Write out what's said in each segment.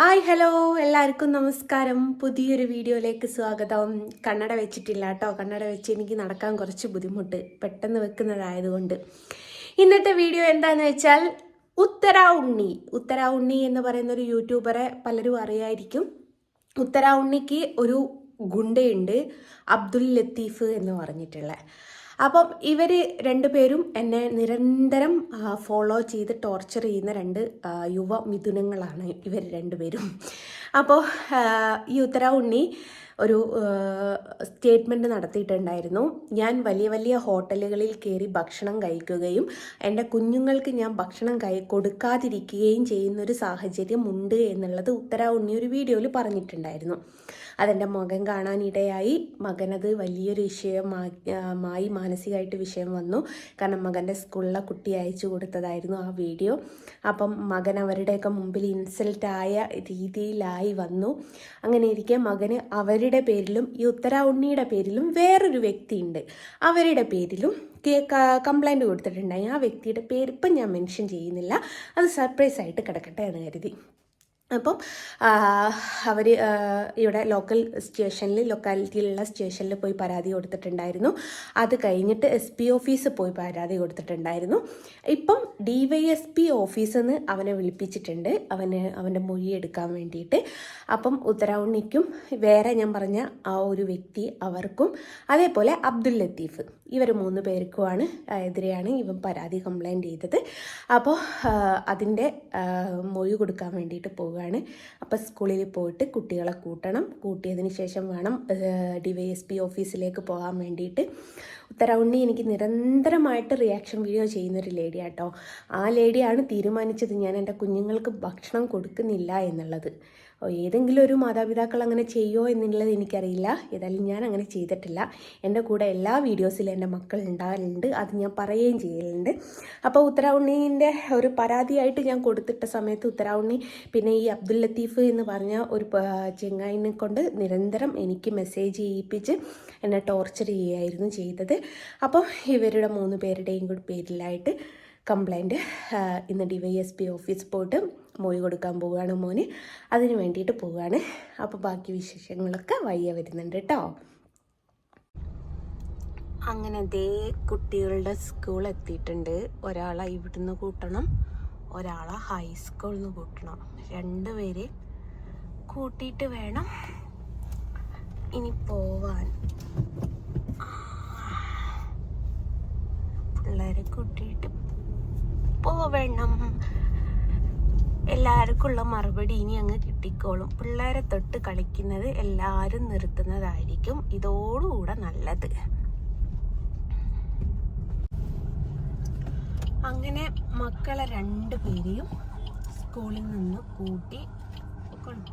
Hi hello. എല്ലാവർക്കും നമസ്കാരം. പുതിയൊരു വീഡിയോയിലേക്ക് സ്വാഗതം. കണ്ണട വെച്ചിട്ടില്ല കേട്ടോ. കണ്ണട വെച്ച് എനിക്ക് നടക്കാൻ കുറച്ച് ബുദ്ധിമുട്ട് പെട്ടെന്ന് വെക്കുന്നതായതുകൊണ്ട്. ഇന്നത്തെ വീഡിയോ എന്താന്ന് വെച്ചാൽ ഉത്തര ഉണ്ണി. ഉത്തര ഉണ്ണി എന്ന് പറയുന്ന ഒരു യൂട്യൂബറെ പലരും അറിയായിരിക്കും. ഉത്തര ഉണ്ണിക്ക് ഒരു ഗുണ്ടയുണ്ട്. അബ്ദുൽ ലത്തീഫ് എന്ന് പറഞ്ഞിട്ടുള്ള. അപ്പം ഇവർ രണ്ടുപേരും എന്നെ നിരന്തരം ഫോളോ ചെയ്ത് ടോർച്ചർ ചെയ്യുന്ന രണ്ട് യുവ മിഥുനങ്ങളാണ് ഇവർ രണ്ടുപേരും അപ്പോൾ ഈ ഉത്തര ഉണ്ണി ഒരു സ്റ്റേറ്റ്മെന്റ് നടത്തിയിട്ടുണ്ടായിരുന്നു. ഞാൻ വലിയ വലിയ ഹോട്ടലുകളിൽ കയറി ഭക്ഷണം കഴിക്കുകയും എന്റെ കുഞ്ഞുങ്ങൾക്ക് ഞാൻ ഭക്ഷണം കഴി കൊടുക്കാതിരിക്കുകയും ചെയ്യുന്നൊരു സാഹചര്യം ഉണ്ട് എന്നുള്ളത് ഉത്തര ഉണ്ണി ഒരു വീഡിയോയിൽ പറഞ്ഞിട്ടുണ്ടായിരുന്നു. അതെന്റെ മകൻ കാണാനിടയായി മകനത് വലിയൊരു വിഷയമായി മാനസികമായിട്ട് വിഷയം വന്നു. കാരണം മകന്റെ സ്കൂളിലെ കുട്ടി അയച്ചു കൊടുത്തതായിരുന്നു ആ വീഡിയോ. അപ്പം മകൻ അവരുടെയൊക്കെ മുമ്പിൽ ഇൻസൾട്ടായ രീതിയിലായി വന്നു. അങ്ങനെ ഇരിക്കെ മകന് അവരുടെ പേരിലും ഈ ഉത്തര ഉണ്ണിയുടെ പേരിലും വേറൊരു വ്യക്തിയുണ്ട്. അവരുടെ പേരിലും കംപ്ലൈന്റ് കൊടുത്തിട്ടുണ്ടായി. ആ വ്യക്തിയുടെ പേര് ഞാൻ മെൻഷൻ ചെയ്യുന്നില്ല. അത് സർപ്രൈസ് ആയിട്ട് കിടക്കട്ടെ എന്ന് കരുതി. അപ്പം അവർ ഇവിടെ ലോക്കൽ സ്റ്റേഷനിൽ ലൊക്കാലിറ്റിയിലുള്ള സ്റ്റേഷനിൽ പോയി പരാതി കൊടുത്തിട്ടുണ്ടായിരുന്നു. അത് കഴിഞ്ഞിട്ട് എസ് പി ഓഫീസ് പോയി പരാതി കൊടുത്തിട്ടുണ്ടായിരുന്നു. ഇപ്പം ഡി വൈ എസ് പി ഓഫീസിൽ നിന്ന് അവനെ വിളിപ്പിച്ചിട്ടുണ്ട്. അവന് അവന്റെ മൊഴി എടുക്കാൻ വേണ്ടിയിട്ട്. അപ്പം ഉത്തരവണ്ണിക്കും വേറെ ഞാൻ പറഞ്ഞ ആ ഒരു വ്യക്തി അവർക്കും. അതേപോലെ അബ്ദുൽ ലത്തീഫ് ഇവർ മൂന്ന് പേർക്കുമാണ് എതിരെയാണ് ഇവൻ പരാതി കംപ്ലൈന്റ് ചെയ്തത്. അപ്പോൾ അതിന്റെ മൊഴി കൊടുക്കാൻ വേണ്ടിയിട്ട് പോവുകയാണ്. അപ്പോൾ സ്കൂളിൽ പോയിട്ട് കുട്ടികളെ കൂട്ടണം. കൂട്ടിയതിന് ശേഷം വേണം ഡി വൈ എസ് പി ഓഫീസിലേക്ക് പോകാൻ വേണ്ടിയിട്ട്. ഉത്തരവുണ്ണി എനിക്ക് നിരന്തരമായിട്ട് റിയാക്ഷൻ വീഡിയോ ചെയ്യുന്നൊരു ലേഡിയാട്ടോ ആ ലേഡിയാണ് തീരുമാനിച്ചത് ഞാൻ എന്റെ കുഞ്ഞുങ്ങൾക്ക് ഭക്ഷണം കൊടുക്കുന്നില്ല എന്നുള്ളത്. ഏതെങ്കിലും ഒരു മാതാപിതാക്കൾ അങ്ങനെ ചെയ്യോ എന്നുള്ളത് എനിക്കറിയില്ല. ഏതായാലും ഞാൻ അങ്ങനെ ചെയ്തിട്ടില്ല. എന്റെ കൂടെ എല്ലാ വീഡിയോസിലും എന്റെ മക്കൾ ഉണ്ടാകലുണ്ട്. അത് ഞാൻ പറയുകയും ചെയ്യലുണ്ട്. അപ്പോൾ ഉത്തരാവുണ്ണീന്റെ ഒരു പരാതിയായിട്ട് ഞാൻ കൊടുത്തിട്ട സമയത്ത് ഉത്തരാവുണ്ണി പിന്നെ ഈ അബ്ദുൽ ലത്തീഫ് എന്ന് പറഞ്ഞ ഒരു ചെങ്ങായിനെ കൊണ്ട് നിരന്തരം എനിക്ക് മെസ്സേജ് ചെയ്യിപ്പിച്ച് എന്നെ ടോർച്ചർ ചെയ്യുകയായിരുന്നു ചെയ്തത്. അപ്പോൾ ഇവരുടെ മൂന്ന് പേരുടെയും കൂടി പേരിലായിട്ട് കംപ്ലൈന്റ് ഇന്ന് D Y S P office പോയിട്ട് മൊഴി കൊടുക്കാൻ പോവുകയാണ് മോന്. അതിന് വേണ്ടിയിട്ട് പോവുകയാണ്. അപ്പോൾ ബാക്കി വിശേഷങ്ങളൊക്കെ വയ്യ വരുന്നുണ്ട് കേട്ടോ അങ്ങനെ ദേ കുട്ടികളുടെ സ്കൂൾ എത്തിയിട്ടുണ്ട്. ഒരാളെ ഇവിടുന്ന് കൂട്ടണം ഒരാളെ ഹൈസ്കൂളിൽ നിന്ന് കൂട്ടണം. രണ്ടുപേരെ കൂട്ടിയിട്ട് വേണം ഇനി പോവാൻ. പിള്ളേരെ കൂട്ടിയിട്ട് പോവണം എല്ലാവർക്കുള്ള മറുപടി ഇനി അങ്ങ് കിട്ടിക്കോളും. പിള്ളേരെ തൊട്ട് കളിക്കുന്നത് എല്ലാവരും നിർത്തുന്നതായിരിക്കും. ഇതോടുകൂടെ നല്ലത്. അങ്ങനെ മക്കളെ രണ്ടു പേരെയും സ്കൂളിൽ നിന്ന് കൂട്ടി കൊണ്ട്.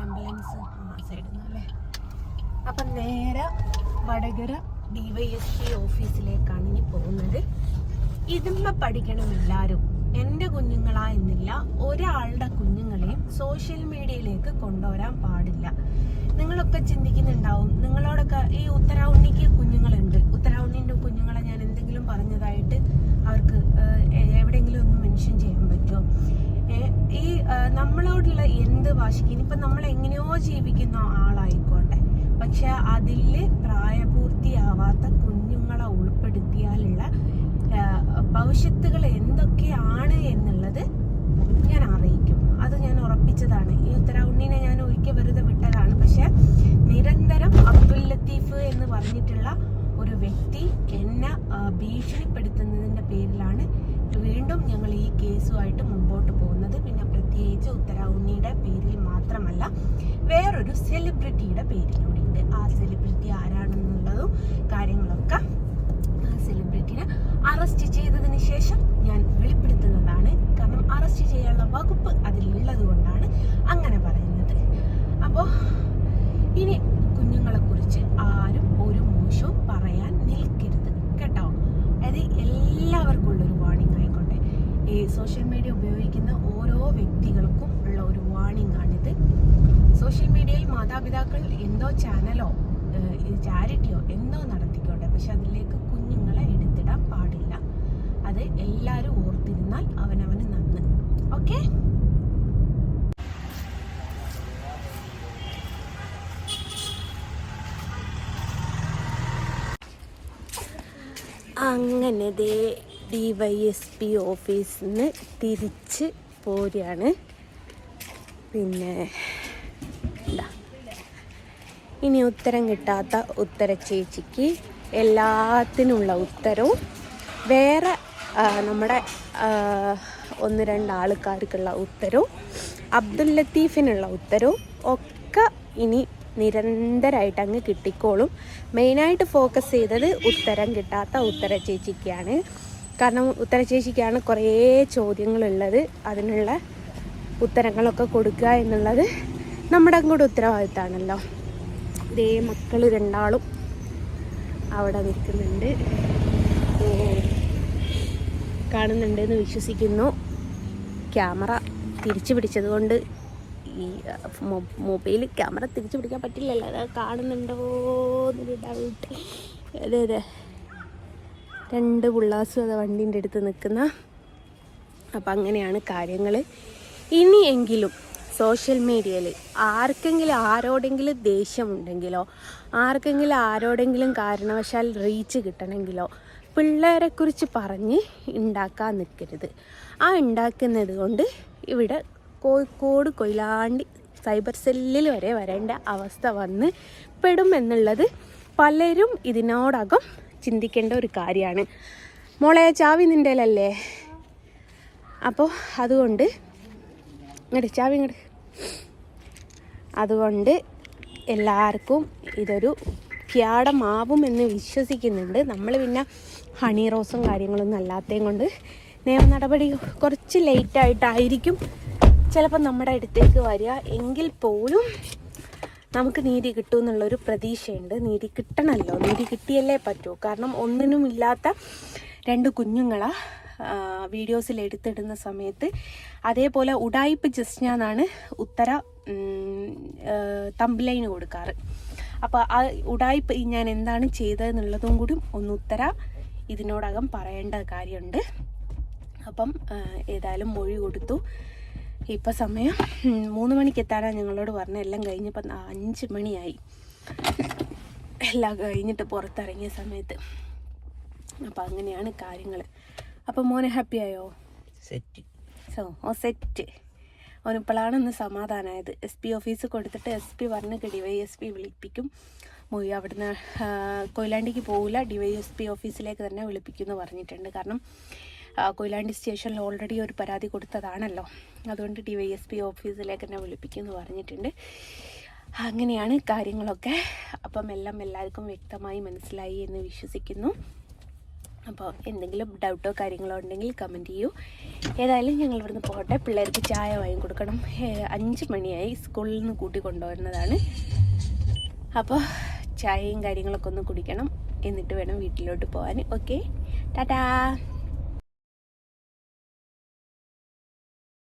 ആംബുലൻസ് അപ്പം നേരെ വടകര പി ഓഫീസിലേക്കാണ് ഇനി പോകുന്നത്. ഇതിന്മ പഠിക്കണം എല്ലാരും. എന്റെ കുഞ്ഞുങ്ങളാ എന്നില്ല. ഒരാളുടെ കുഞ്ഞുങ്ങളെയും സോഷ്യൽ മീഡിയയിലേക്ക് കൊണ്ടുവരാൻ പാടില്ല. നിങ്ങളൊക്കെ ചിന്തിക്കുന്നുണ്ടാവും. നിങ്ങളോടൊക്കെ ഈ ഉത്തരാവുണ്ണിക്ക് കുഞ്ഞുങ്ങളുണ്ട്. ഉത്തരാവുണ്ണിന്റെ കുഞ്ഞുങ്ങളെ ഞാൻ എന്തെങ്കിലും പറഞ്ഞതായിട്ട് അവർക്ക് എവിടെയെങ്കിലും ഒന്ന് മെൻഷൻ ചെയ്യാൻ പറ്റുമോ? ഈ നമ്മളോടുള്ള എന്ത് വാശിക്ക് ഇനിയിപ്പം നമ്മൾ എങ്ങനെയോ ജീവിക്കുന്ന ആളായിക്കോട്ടെ. പക്ഷെ അതിൽ പ്രായപൂർത്തിയാവാത്ത കുഞ്ഞുങ്ങളെ ഉൾപ്പെടുത്തിയാലുള്ള ഭവിഷ്യത്തുകൾ എന്തൊക്കെയാണ് എന്നുള്ളത് ഞാൻ അറിയിക്കും. അത് ഞാൻ ഉറപ്പിച്ചതാണ്. ഈ ഉത്തരവുണ്ണീനെ ഞാൻ ഒരിക്കൽ വെറുതെ വിട്ടതാണ്. പക്ഷെ നിരന്തരം അബ്ദുൽ ലത്തീഫ് എന്ന് പറഞ്ഞിട്ടുള്ള ഒരു വ്യക്തി എന്നെ ഭീഷണിപ്പെടുത്തുന്നതിന്റെ പേരിലാണ് വീണ്ടും ഞങ്ങൾ ഈ കേസുമായിട്ട് മുമ്പോട്ട് പോകുന്നത്. പിന്നെ പ്രത്യേകിച്ച് ഉത്തരവുണ്ണിയുടെ പേരിൽ മാത്രമല്ല വേറൊരു സെലിബ്രിറ്റിയുടെ പേരിലൂടെ ഉണ്ട്. ആ സെലിബ്രിറ്റി ആരാണെന്നുള്ളതും കാര്യങ്ങളൊക്കെ സെലിബ്രിറ്റിനെ അറസ്റ്റ് ചെയ്തതിന് ശേഷം ഞാൻ വെളിപ്പെടുത്തുന്നതാണ്. കാരണം അറസ്റ്റ് ചെയ്യാനുള്ള വകുപ്പ് അതിലുള്ളത് കൊണ്ടാണ് അങ്ങനെ പറയുന്നത്. അപ്പോൾ ഇനി കുഞ്ഞുങ്ങളെക്കുറിച്ച് ആരും ഒരു മോശവും പറയാൻ നിൽക്കരുത് കേട്ടോ. അത് എല്ലാവർക്കും ഉള്ളൊരു വാണിംഗ് ആയിക്കോട്ടെ. ഈ സോഷ്യൽ മീഡിയ ഉപയോഗിക്കുന്ന ഓരോ വ്യക്തികൾക്കും ഉള്ള ഒരു വാണിംഗ് ആണിത്. സോഷ്യൽ മീഡിയയിൽ മാതാപിതാക്കൾ എന്തോ ചാനലോ ഇത് ചാരിറ്റിയോ എന്തോ നടത്തിക്കോട്ടെ പക്ഷെ അതിലേക്ക് കുഞ്ഞുങ്ങളെ എടുത്തിടാൻ പാടില്ല. അത് എല്ലാവരും ഓർത്തിരുന്നാൽ അവനവന് നന്ന്. ഓക്കെ? അങ്ങനെ ദേ ഡി വൈ എസ് പി ഓഫീസിൽ നിന്ന് തിരിച്ച് പോരുകയാണ് പിന്നെ ഇനി ഉത്തരം കിട്ടാത്ത ഉത്തര ചേച്ചിക്ക് എല്ലാത്തിനുള്ള ഉത്തരവും വേറെ നമ്മുടെ ഒന്ന് രണ്ട് ആൾക്കാർക്കുള്ള ഉത്തരവും അബ്ദുൽ ലത്തീഫിനുള്ള ഉത്തരവും ഒക്കെ ഇനി നിരന്തരമായിട്ട് അങ്ങ് കിട്ടിക്കോളും. മെയിനായിട്ട് ഫോക്കസ് ചെയ്തത് ഉത്തരം കിട്ടാത്ത ഉത്തര ചേച്ചിക്കാണ്. കാരണം ഉത്തര ചേച്ചിക്കാണ് കുറേ ചോദ്യങ്ങളുള്ളത്. അതിനുള്ള ഉത്തരങ്ങളൊക്കെ കൊടുക്കുക എന്നുള്ളത് നമ്മുടെ അങ്ങോട്ട് ഉത്തരവാദിത്തമാണല്ലോ. ഇതേ മക്കൾ രണ്ടാളും അവിടെ നിൽക്കുന്നുണ്ട്. കാണുന്നുണ്ട് എന്ന് വിശ്വസിക്കുന്നു. ക്യാമറ തിരിച്ചു പിടിച്ചതുകൊണ്ട് ഈ മൊബൈൽ ക്യാമറ തിരിച്ചു പിടിക്കാൻ പറ്റില്ലല്ലോ. അത് കാണുന്നുണ്ടോ എന്നൊരു ഡൗട്ട് അതെ അതെ. രണ്ട് പിള്ളാസും അത് വണ്ടീന്റെ അടുത്ത് നിൽക്കുന്ന. അപ്പം അങ്ങനെയാണ് കാര്യങ്ങൾ ഇനിയെങ്കിലും സോഷ്യൽ മീഡിയയിൽ ആർക്കെങ്കിലും ആരോടെങ്കിലും ദേഷ്യമുണ്ടെങ്കിലോ ആർക്കെങ്കിലും ആരോടെങ്കിലും കാരണവശാൽ റീച്ച് കിട്ടണമെങ്കിലോ പിള്ളേരെക്കുറിച്ച് പറഞ്ഞ് ഉണ്ടാക്കാൻ നിൽക്കരുത്. ആ ഉണ്ടാക്കുന്നത് കൊണ്ട് ഇവിടെ കോഴിക്കോട് കൊയിലാണ്ടി സൈബർ സെല്ലിൽ വരെ വരേണ്ട അവസ്ഥ വന്ന് പെടും എന്നുള്ളത് പലരും ഇതിനോടകം ചിന്തിക്കേണ്ട ഒരു കാര്യമാണ്. മോളെ ചാവി നിന്റെലല്ലേ അപ്പോൾ അതുകൊണ്ട് ഇങ്ങോട്ട് ചാവി ഇങ്ങോട്ട് അതുകൊണ്ട് എല്ലാവർക്കും ഇതൊരു പ്യാടമാവുമെന്ന് വിശ്വസിക്കുന്നുണ്ട്. നമ്മൾ പിന്നെ ഹണി റോസും കാര്യങ്ങളൊന്നും അല്ലാത്തതും കൊണ്ട് നിയമ നടപടി കുറച്ച് ലേറ്റായിട്ടായിരിക്കും ചിലപ്പോൾ നമ്മുടെ അടുത്തേക്ക് വരിക. എങ്കിൽ പോലും നമുക്ക് നീതി കിട്ടും എന്നുള്ളൊരു പ്രതീക്ഷയുണ്ട്. നീതി കിട്ടണമല്ലോ നീതി കിട്ടിയല്ലേ പറ്റൂ. കാരണം ഒന്നിനും ഇല്ലാത്ത രണ്ട് കുഞ്ഞുങ്ങളെ വീഡിയോസിൽ എടുത്തിടുന്ന സമയത്ത് അതേപോലെ ഉടായിപ്പ് ജസ്റ്റ് ഞാനാണ് ഉത്തര തമ്പ്ലൈന് കൊടുക്കാറ്. അപ്പോൾ ആ ഉടായിപ്പ് ഞാൻ എന്താണ് ചെയ്തതെന്നുള്ളതും കൂടി ഒന്ന് ഉത്തര ഇതിനോടകം പറയേണ്ട കാര്യമുണ്ട്. അപ്പം ഏതായാലും മൊഴി കൊടുത്തു. ഇപ്പം സമയം മൂന്ന് മണിക്ക് എത്താനാണ് ഞങ്ങളോട് പറഞ്ഞ. എല്ലാം കഴിഞ്ഞപ്പം അഞ്ച് മണിയായി. എല്ലാം കഴിഞ്ഞിട്ട് പുറത്തിറങ്ങിയ സമയത്ത്. അപ്പം അങ്ങനെയാണ് കാര്യങ്ങൾ അപ്പം മോനെ ഹാപ്പി ആയോ? സെറ്റ് സോ ഓ സെറ്റ് അവനിപ്പോഴാണ് ഒന്ന് സമാധാനമായത് എസ് പി ഓഫീസ് കൊടുത്തിട്ട് എസ് പി പറഞ്ഞ് ഡി വൈ എസ് പി വിളിപ്പിക്കും. മൊഴി അവിടുന്ന് കൊയിലാണ്ടിക്ക് പോകില്ല ഡി വൈ എസ് പി ഓഫീസിലേക്ക് തന്നെ വിളിപ്പിക്കുമെന്ന് പറഞ്ഞിട്ടുണ്ട്. കാരണം കൊയിലാണ്ടി സ്റ്റേഷനിൽ ഓൾറെഡി ഒരു പരാതി കൊടുത്തതാണല്ലോ. അതുകൊണ്ട് ഡി വൈ എസ് പി ഓഫീസിലേക്ക് തന്നെ വിളിപ്പിക്കുമെന്ന് പറഞ്ഞിട്ടുണ്ട്. അങ്ങനെയാണ് കാര്യങ്ങളൊക്കെ. അപ്പം എല്ലാം എല്ലാവർക്കും വ്യക്തമായി മനസ്സിലായി എന്ന് വിശ്വസിക്കുന്നു. അപ്പോൾ എന്തെങ്കിലും ഡൗട്ടോ കാര്യങ്ങളോ ഉണ്ടെങ്കിൽ കമന്റ് ചെയ്യൂ. ഏതായാലും ഞങ്ങൾ ഇവിടുന്ന് പോകട്ടെ. പിള്ളേർക്ക് ചായ വാങ്ങി കൊടുക്കണം. ഏഹ് അഞ്ച് മണിയായി സ്കൂളിൽ നിന്ന് കൂട്ടി കൊണ്ടുവരുന്നതാണ്. അപ്പോൾ ചായയും കാര്യങ്ങളൊക്കെ ഒന്ന് കുടിക്കണം. എന്നിട്ട് വേണം വീട്ടിലോട്ട് പോകാൻ. ഓക്കെ? ടാറ്റാ!